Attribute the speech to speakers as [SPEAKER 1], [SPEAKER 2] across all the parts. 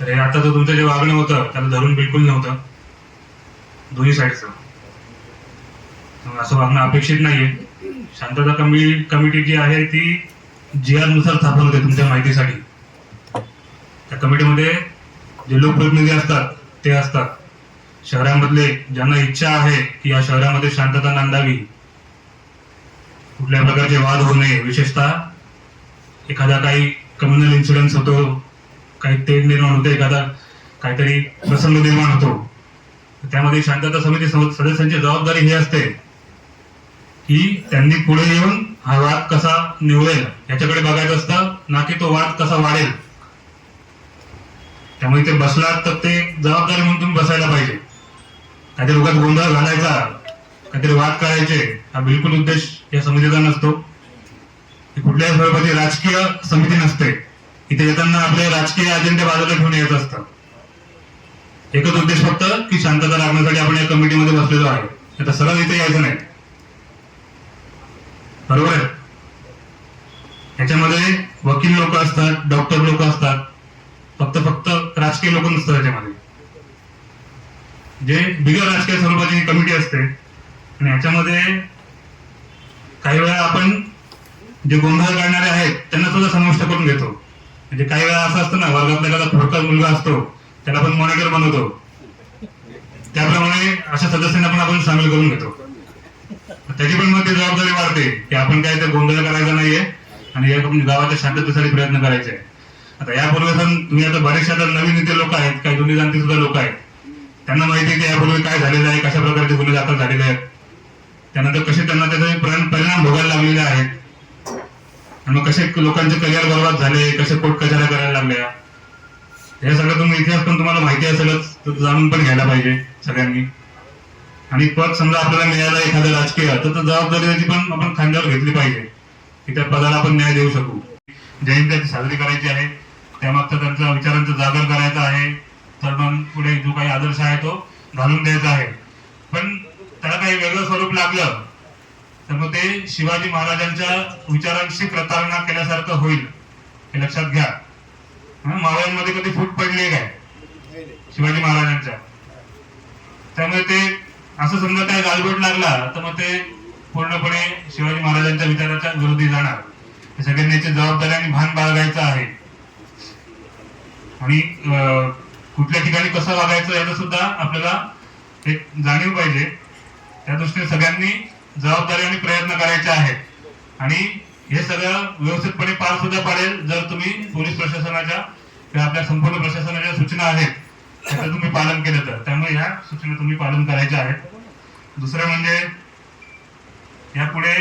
[SPEAKER 1] तर हे आता तुमचं जे वागणं होतं त्याला धरून बिलकुल नव्हतं. दोन्ही साईडचं असं वागणं अपेक्षित नाहीये. शांतता कमी कमिटी जी आहे ती जी आरनुसार स्थापन होते तुमच्या माहितीसाठी. त्या कमिटीमध्ये जे लोकप्रतिनिधी असतात ते असतात. शहरामधले ज्यांना इच्छा आहे की या शहरामध्ये शांतता नांदावी कुठल्या प्रकारचे वाद होऊ नये. विशेषतः एखादा काही कम्युनल इन्सिडन्स होतो काही तेढ निर्माण होते एखादा काहीतरी प्रसंग निर्माण होतो. त्यामध्ये शांतता समिती सदस्यांची जबाबदारी ही असते की त्यांनी पुढे येऊन हा वाद कसा निवडेल याच्याकडे बघायचं असतं ना की तो वाद कसा वाढेल. त्यामुळे ते बसलात तर ते जबाबदारी म्हणून तुम्ही बसायला पाहिजे. काहीतरी उगाच गोंधळ घालायचा काहीतरी वाद करायचे हा बिलकुल उद्देश या समितीचा नसतो. कुठल्याही स्वरूपाची राजकीय समिती नसते. इथे येताना आपले राजकीय अजेंडे बाजूला ठेवून येत असतात. एकच उद्देश फक्त की शांतता राखण्यासाठी आपण या कमिटीमध्ये बसलेलो आहे. आता सरळ इथे यायचं नाही. बरोबर आहे? याच्यामध्ये वकील लोक असतात डॉक्टर लोक असतात. फक्त फक्त राजकीय लोक नसतात याच्यामध्ये. जे बिगर राजकीय स्वरूपाची कमिटी असते. आणि याच्यामध्ये काही वेळा आपण जे गोंधळ करणारे आहेत त्यांना सुद्धा समाविष्ट करून घेतो. म्हणजे काही वेळा असं असतं ना वर्गातला एखादा थोडका मुलगा असतो त्याला आपण मॉनिटर बनवतो. त्याप्रमाणे अशा सदस्यांना पण आपण सामील करून घेतो. त्याची पण मग ती जबाबदारी वाढते की आपण काय तर गोंधळ करायचा नाहीये आणि या म्हणजे गावाच्या शांततेसाठी प्रयत्न करायचे. आता यापूर्वी पण तुम्ही आता बरेचशे आता नवीन इथे लोक आहेत काही जुनी जाणती सुद्धा लोक आहेत. त्यांना माहिती आहे की यापूर्वी काय झालेलं आहे कशा प्रकारचे गुन्हे दाखल झालेले आहेत. त्यानंतर कसे त्यांना त्याचे परिणाम भोगायला लागलेले आहेत. मग कसे लोकांचे करिअर बर्बाद झाले कसे पोट कचऱ्या करायला लागल्या? हे सगळं तुम्ही इतिहास पण तुम्हाला माहिती असेलच तर जाणून पण घ्यायला पाहिजे सगळ्यांनी. आणि पद समजा आपल्याला मिळायला एखादं राजकीय तर जबाबदारी त्याची पण आपण खांद्यावर घेतली पाहिजे. की त्या पदाला आपण न्याय देऊ शकू. जयंती साजरी करायची आहे. त्यामागचा त्यांचा विचारांचा जागर करायचा आहे. तरुणांपुढे जो काही आदर्श आहे तो घालून द्यायचा आहे. पण त्याला काही वेगळं स्वरूप लागलं तर मग ते शिवाजी महाराजांच्या विचारांशी प्रतारणा केल्यासारखं होईल हे लक्षात घ्या. मावळ्यांमध्ये कधी फूट पडली काय? शिवाजी महाराजांच्या. त्यामुळे ते असं समजा काय गालबोट लागला तर मग ते पूर्णपणे शिवाजी महाराजांच्या विचाराच्या विरोधी जाणार. हे सगळ्यांनी याची जबाबदारी आणि भान बाळगायचं आहे. आणि अं, कुठल्या ठिकाणी कसं वागायचं याचं सुद्धा आपल्याला एक जाणीव पाहिजे. त्या दृष्टीने सगळ्यांनी जबाबदारी आणि प्रयत्न करायचे आहेत. आणि हे सगळं व्यवस्थितपणे पार सुद्धा पडेल जर तुम्ही पोलीस प्रशासनाच्या किंवा आपल्या संपूर्ण प्रशासनाच्या सूचना आहेत त्याचं तुम्ही पालन केलं तर. त्यामुळे ह्या सूचना तुम्ही पालन करायच्या आहेत. दुसरं म्हणजे यापुढे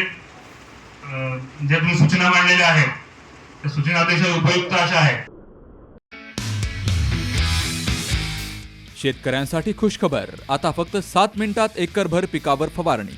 [SPEAKER 1] ज्या तुम्ही सूचना मांडलेल्या आहेत त्या सूचना अतिशय उपयुक्त अशा आहेत.
[SPEAKER 2] शेतकऱ्यांसाठी खुशखबर. आता फक्त सात मिनिटात एकरभर पिकावर फवारणी.